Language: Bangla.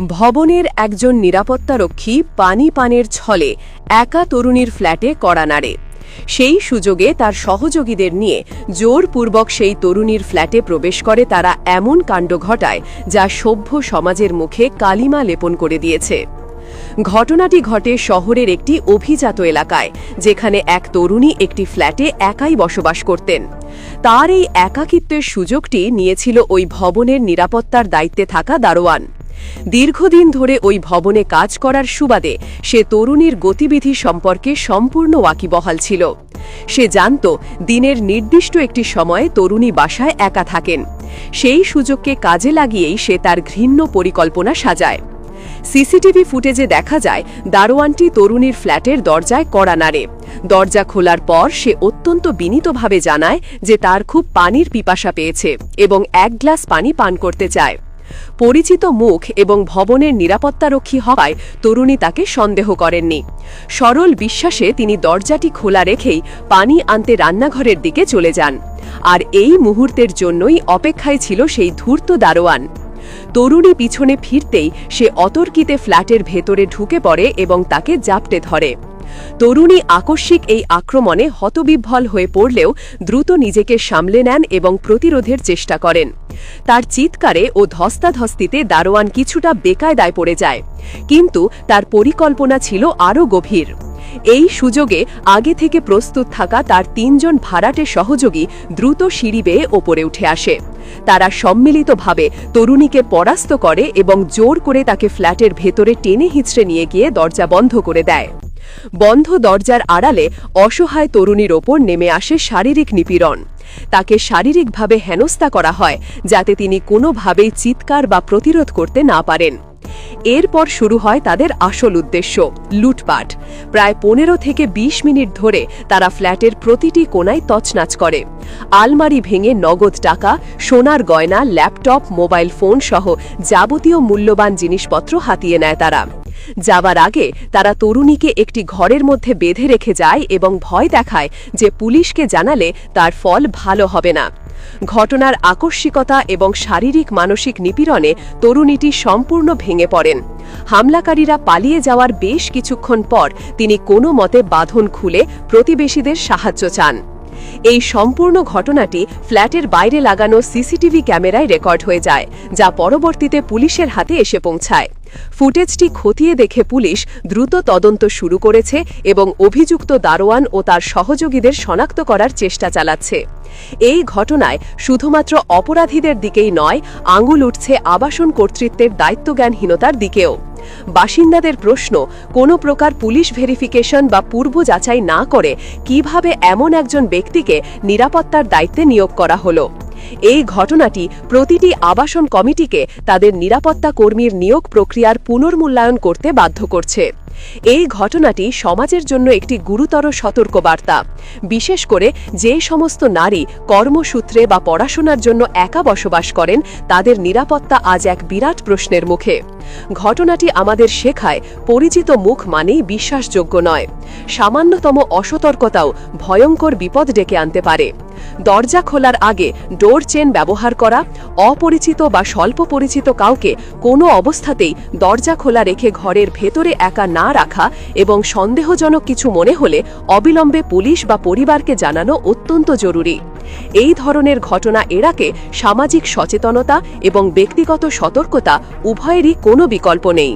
ভবনের একজন নিরাপত্তারক্ষী পানি পানের ছলে একা তরুণীর ফ্ল্যাটে কড়া নাড়ে। সেই সুযোগে তার সহযোগীদের নিয়ে জোরপূর্বক সেই তরুণীর ফ্ল্যাটে প্রবেশ করে তারা এমন কাণ্ড ঘটায় যা সভ্য সমাজের মুখে কালিমা লেপন করে দিয়েছে। ঘটনাটি ঘটে শহরের একটি অভিজাত এলাকায়, যেখানে এক তরুণী একটি ফ্ল্যাটে একাই বসবাস করতেন। তার এই একাকিত্বের সুযোগটি নিয়েছিল ওই ভবনের নিরাপত্তার দায়িত্বে থাকা দারোয়ান। দীর্ঘদিন ধরে ওই ভবনে কাজ করার সুবাদে সে তরুণীর গতিবিধি সম্পর্কে সম্পূর্ণ ওয়াকিবহাল ছিল। সে জানত, দিনের নির্দিষ্ট একটি সময়ে তরুণী বাসায় একা থাকেন। সেই সুযোগকে কাজে লাগিয়েই সে তার ঘৃণ্য পরিকল্পনা সাজায়। সিসিটিভি ফুটেজে দেখা যায়, দারোয়ানটি তরুণীর ফ্ল্যাটের দরজায় কড়া নাড়ে। দরজা খোলার পর সে অত্যন্ত বিনীতভাবে জানায় যে তার খুব পানির পিপাসা পেয়েছে এবং এক গ্লাস পানি পান করতে চায়। পরিচিত মুখ এবং ভবনের নিরাপত্তারক্ষী হওয়ায় তরুণী তাকে সন্দেহ করেননি। সরল বিশ্বাসে তিনি দরজাটি খোলা রেখেই পানি আনতে রান্নাঘরের দিকে চলে যান। আর এই মুহূর্তের জন্যই অপেক্ষায় ছিল সেই ধূর্ত দারোয়ান। তরুণী পিছনে ফিরতেই সে অতর্কিতে ফ্ল্যাটের ভেতরে ঢুকে পড়ে এবং তাকে জাপটে ধরে। তরুণী আকস্মিক এই আক্রমণে হতবিভ্বল হয়ে পড়লেও দ্রুত নিজেকে সামলে নেন এবং প্রতিরোধের চেষ্টা করেন। তার চিৎকারে ও ধস্তাধস্তিতে দারোয়ান কিছুটা বেকায়দায় পড়ে যায়, কিন্তু তার পরিকল্পনা ছিল আরও গভীর। এই সুযোগে আগে থেকে প্রস্তুত থাকা তার তিনজন ভাড়াটে সহযোগী দ্রুত সিঁড়ি বেয়ে ওপরে উঠে আসে। তারা সম্মিলিতভাবে তরুণীকে পরাস্ত করে এবং জোর করে তাকে ফ্ল্যাটের ভেতরে টেনে হিঁচড়ে নিয়ে গিয়ে দরজা বন্ধ করে দেয়। বন্ধ দরজার আড়ালে অসহায় তরুণীর ওপর নেমে আসে শারীরিক নিপীড়ন। তাকে শারীরিকভাবে হেনস্থা করা হয় যাতে তিনি কোনোভাবেই চিৎকার বা প্রতিরোধ করতে না পারেন। এরপর শুরু হয় তাদের আসল উদ্দেশ্য, লুটপাট। প্রায় পনেরো থেকে ২০ মিনিট ধরে তারা ফ্ল্যাটের প্রতিটি কোনায় তছনাচ করে। আলমারি ভেঙে নগদ টাকা, সোনার গয়না, ল্যাপটপ, মোবাইল ফোন সহ যাবতীয় মূল্যবান জিনিসপত্র হাতিয়ে নেয় তারা। যাবার আগে তারা তরুণীকে একটি ঘরের মধ্যে বেঁধে রেখে যায় এবং ভয় দেখায় যে পুলিশকে জানালে তার ফল ভালো হবে না। ঘটনার আকস্মিকতা এবং শারীরিক মানসিক নিপীড়নে তরুণীটি সম্পূর্ণ ভেঙে পড়েন। হামলাকারীরা পালিয়ে যাওয়ার বেশ কিছুক্ষণ পর তিনি কোনো মতে বাঁধন খুলে প্রতিবেশীদের সাহায্য চান। এই সম্পূর্ণ ঘটনাটি ফ্ল্যাটের বাইরে লাগানো সিসিটিভি ক্যামেরায় রেকর্ড হয়ে যায়, যা পরবর্তীতে পুলিশের হাতে এসে পৌঁছায়। ফুটেজটি খতিয়ে দেখে পুলিশ দ্রুত তদন্ত শুরু করেছে এবং অভিযুক্ত দারোয়ান ও তার সহযোগীদের শনাক্ত করার চেষ্টা চালাচ্ছে। এই ঘটনায় শুধুমাত্র অপরাধীদের দিকেই নয়, আঙুল উঠছে আবাসন কর্তৃত্বের দায়িত্বজ্ঞানহীনতার দিকেও। বাসিন্দাদের প্রশ্ন, কোনো প্রকার পুলিশ ভেরিফিকেশন বা পূর্ব যাচাই না করে কীভাবে এমন একজন ব্যক্তিকে নিরাপত্তার দায়িত্বে নিয়োগ করা হলো? এই ঘটনাটি প্রতিটি আবাসন কমিটিকে তাদের নিরাপত্তা কর্মীর নিয়োগ প্রক্রিয়ার পুনর্মূল্যায়ন করতে বাধ্য করছে। এই ঘটনাটি সমাজের জন্য একটি গুরুতর সতর্কবার্তা। বিশেষ করে যে সমস্ত নারী কর্মসূত্রে বা পড়াশোনার জন্য একা বসবাস করেন, তাদের নিরাপত্তা আজ এক বিরাট প্রশ্নের মুখে। ঘটনাটি আমাদের শেখায়, পরিচিত মুখ মানেই বিশ্বাসযোগ্য নয়। সামান্যতম অসতর্কতাও ভয়ঙ্কর বিপদ ডেকে আনতে পারে। দরজা খোলার আগে ডোর চেন ব্যবহার করা, অপরিচিত বা স্বল্প পরিচিত কাউকে কোনো অবস্থাতেই দরজা খোলা রেখে ঘরের ভেতরে একা না রাখা এবং সন্দেহজনক কিছু মনে হলে অবিলম্বে পুলিশ বা পরিবারকে জানানো অত্যন্ত জরুরি। এই ধরনের ঘটনা এড়াকে সামাজিক সচেতনতা এবং ব্যক্তিগত সতর্কতা উভয়েরই কোনো বিকল্প নেই।